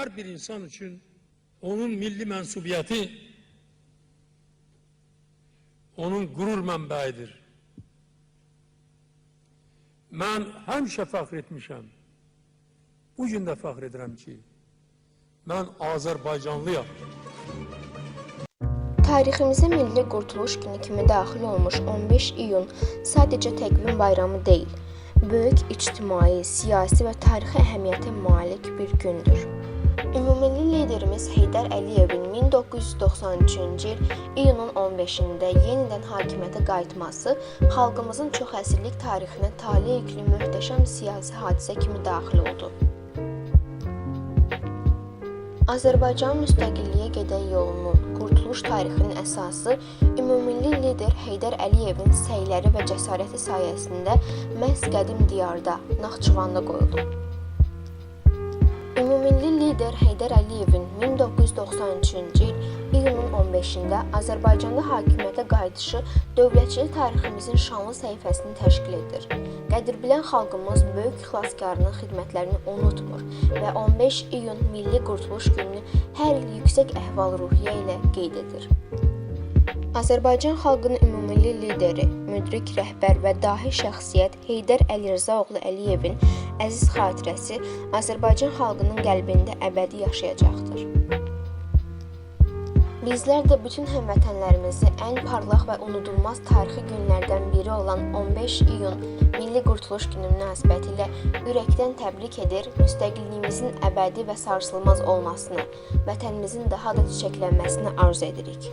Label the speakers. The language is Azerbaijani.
Speaker 1: her bir insan için onun milli mensubiyeti onun gurur mənbəyidir. Mən həmişə fəxr etmişəm. Bu gün də fəxr edirəm ki, mən Azərbaycanlıyam.
Speaker 2: Tariximizə Milli Qurtuluş Günü kimi daxil olmuş 15 iyun sadəcə təqvim bayramı deyil, böyük ictimai, siyasi və tarixi əhəmiyyətə malik bir gündür. Ümummilli liderimiz Heydər Əliyevin 1993-cü il iyunun 15-də yenidən hakimiyyətə qayıtması xalqımızın çoxəsrlik tarixinə tale yüklü möhtəşəm siyasi hadisə kimi daxil oldu. Azərbaycan müstəqilliyə gedən yolunun, qurtuluş tarixinin əsası ümummilli lider Heydər Əliyevin səyləri və cəsarəti sayəsində məhz qədim diyarda, Naxçıvanda qoyulub. Ümummilli lider Heydər Əliyevin 1993-cü il iyunun 15-də Azərbaycanda hakimiyyətə qayıdışı dövlətçilik tariximizin şanlı səhifəsini təşkil edir. Qədirbilən xalqımız böyük xilaskarının xidmətlərini unutmur və 15 iyun Milli Qurtuluş Gününü hər il yüksək əhval-ruhiyyə ilə qeyd edir. Azərbaycan xalqının ümummilli lideri, müdrik rəhbər və dahi şəxsiyyət Heydər Əlirzaoğlu Əliyevin əziz xatirəsi Azərbaycan xalqının qəlbində əbədi yaşayacaqdır. Bizlər də bütün həmvətənlərimizi ən parlaq və unudulmaz tarixi günlərdən biri olan 15 iyun Milli Qurtuluş Günü münasibətilə ürəkdən təbrik edir, müstəqilliyimizin əbədi və sarsılmaz olmasını, vətənimizin daha da çiçəklənməsini arzu edirik.